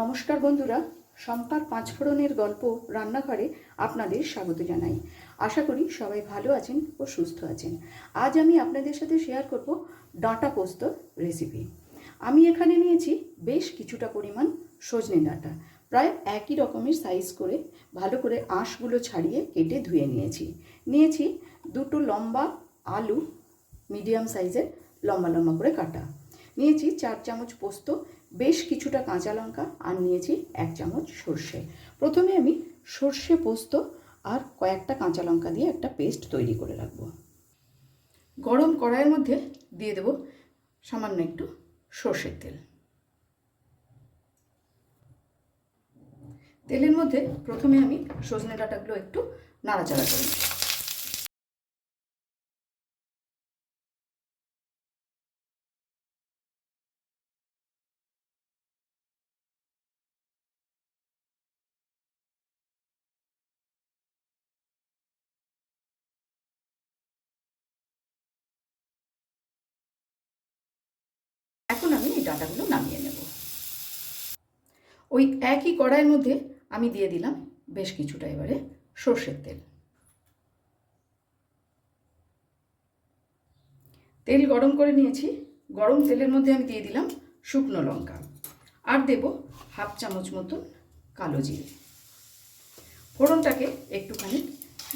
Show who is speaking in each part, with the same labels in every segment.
Speaker 1: নমস্কার বন্ধুরা শম্পার পাঁচফোড়নের গল্প রান্নাঘরে আপনাদের স্বাগত জানাই। আশা করি সবাই ভালো আছেন ও সুস্থ আছেন। আজ আমি আপনাদের সাথে শেয়ার করব ডাঁটা পোস্তর রেসিপি আমি এখানে নিয়েছি বেশ কিছুটা পরিমাণ সজনে ডাঁটা। প্রায় একই রকমের সাইজ করে ভালো করে আঁশগুলো ছাড়িয়ে কেটে ধুয়ে নিয়েছি। নিয়েছি দুটো লম্বা আলু মিডিয়াম সাইজের লম্বা লম্বা করে কাটা। নিয়েছি চার চামচ পোস্ত, বেশ কিছুটা কাঁচা লঙ্কা আর নিয়েছি এক চামচ সর্ষে। প্রথমে আমি সর্ষে পোস্ত আর কয়েকটা কাঁচা লঙ্কা দিয়ে একটা পেস্ট তৈরি করে রাখব। গরম কড়াইয়ের মধ্যে দিয়ে দেব সামান্য একটু সর্ষের তেল। তেলের মধ্যে প্রথমে আমি সজনে ডাঁটাগুলো একটু নাড়াচাড়া করে নেব ডাটাগুলো নামিয়ে নেব। ওই একই কড়াইয়ের মধ্যে আমি দিয়ে দিলাম বেশ কিছুটা এবারে সর্ষের তেল। তেল গরম করে নিয়েছি। গরম তেলের মধ্যে আমি দিয়ে দিলাম শুকনো লঙ্কা। আর দেব হাফ চামচ মতন কালো জিরে। ফোড়নটাকে একটুখানি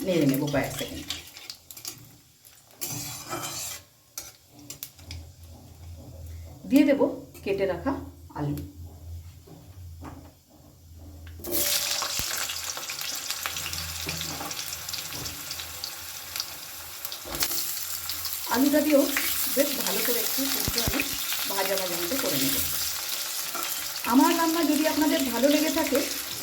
Speaker 1: নেড়ে নেব কয়েক সেকেন্ড দিয়ে দেব কেটে রাখা আলু। আলুটা দিয়েও বেশ ভালো করে একটু কিন্তু আমি ভাজা ভাজা মতো করে নেব। আমার রান্না যদি আপনাদের ভালো লেগে থাকে,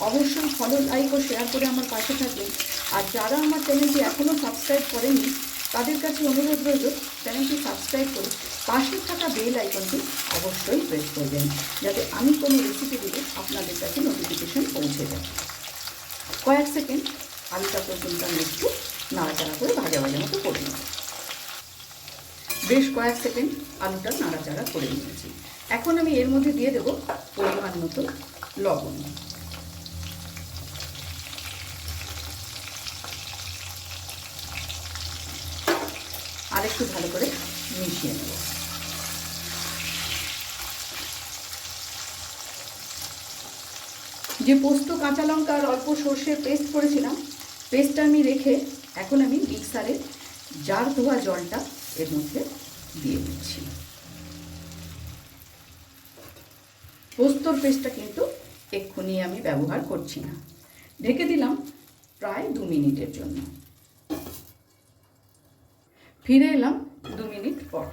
Speaker 1: অবশ্যই ফলো লাইক ও শেয়ার করে আমার পাশে থাকবেন। আর যারা আমার চ্যানেলটি এখনও সাবস্ক্রাইব করেনি তাদের কাছে অনুরোধ রইল, চ্যানেলটি সাবস্ক্রাইব করে পাশে থাকা বেল আইকনটি অবশ্যই প্রেস করবেন, যাতে আমি কোনো রেসিপি দিলে আপনাদের কাছে নোটিফিকেশন পৌঁছে যায়। কয়েক সেকেন্ড আলুটা পর্যন্ত আমি একটু নাড়াচাড়া করে ভাজা ভাজা মতো করে নেব বেশ কয়েক সেকেন্ড আলুটা নাড়াচাড়া করে নিয়েছি। এখন আমি এর মধ্যে দিয়ে দেবো পরিমাণ মতো লবণ। আর একটু ভালো করে মিশিয়ে নেব। যে পোস্ত কাঁচা লঙ্কা আর অল্প সর্ষের পেস্ট করেছিলাম, পেস্টটা আমি রেখে এখন আমি মিক্সারে জার ধোয়া জলটা এর মধ্যে দিয়ে দিচ্ছি। পোস্তর পেস্টটা কিন্তু এক্ষুনি আমি ব্যবহার করছি না। ঢেকে দিলাম প্রায় দু মিনিটের জন্য। ফিরে এলাম দু মিনিট পর।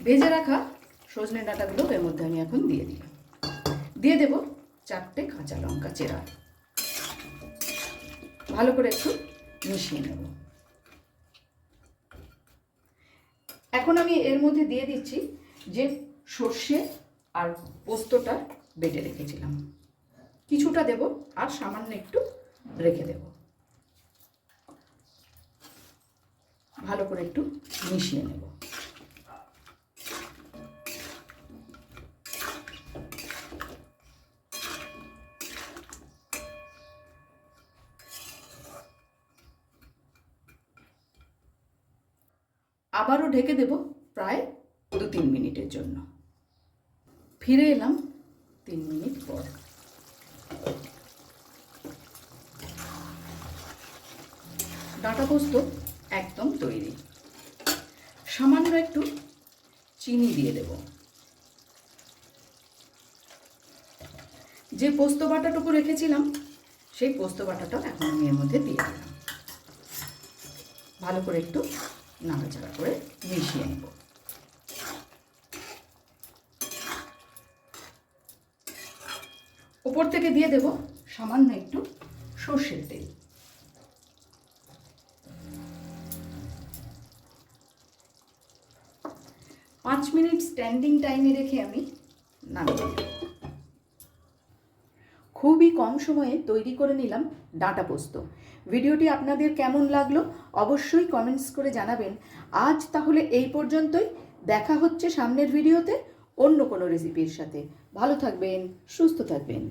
Speaker 1: ভেজে রাখা সজনে ডাঁটাগুলো এর মধ্যে আমি এখন দিয়ে দিলাম। দিয়ে দেব চারটে কাঁচা লঙ্কা চেরা। ভালো করে একটু মিশিয়ে নেব। এখন আমি এর মধ্যে দিয়ে দিচ্ছি যে সর্ষে আর পোস্তটা বেটে রেখেছিলাম। কিছুটা দেব আর সামান্য একটু রেখে দেব। ভালো করে একটু মিশিয়ে নেব। আবারও ঢেকে দেব প্রায় দু তিন মিনিটের জন্য। ফিরে এলাম তিন মিনিট পর। ডাটা পোস্ত একদম তৈরি। সামান্য একটু চিনি দিয়ে দেব। যে পোস্ত বাটাটুকু রেখেছিলাম, সেই পোস্ত বাটাটাও এখন আমি এর মধ্যে দিয়ে দিলাম। ভালো করে একটু নাড়াচাড়া করে মিশিয়ে নেব। উপর থেকে দিয়ে দেব সামান্য একটু সর্ষের তেল। পাঁচ মিনিট স্ট্যান্ডিং টাইমে রেখে আমি নামিয়ে খুবই কম সময়ে তৈরি করে নিলাম ডাঁটা পোস্ত। ভিডিওটি আপনাদের কেমন লাগল অবশ্যই কমেন্টস করে জানাবেন। আজ তাহলে এই পর্যন্তই। দেখা হচ্ছে সামনের ভিডিওতে অন্য কোনো রেসিপির সাথে। ভালো থাকবেন, সুস্থ থাকবেন।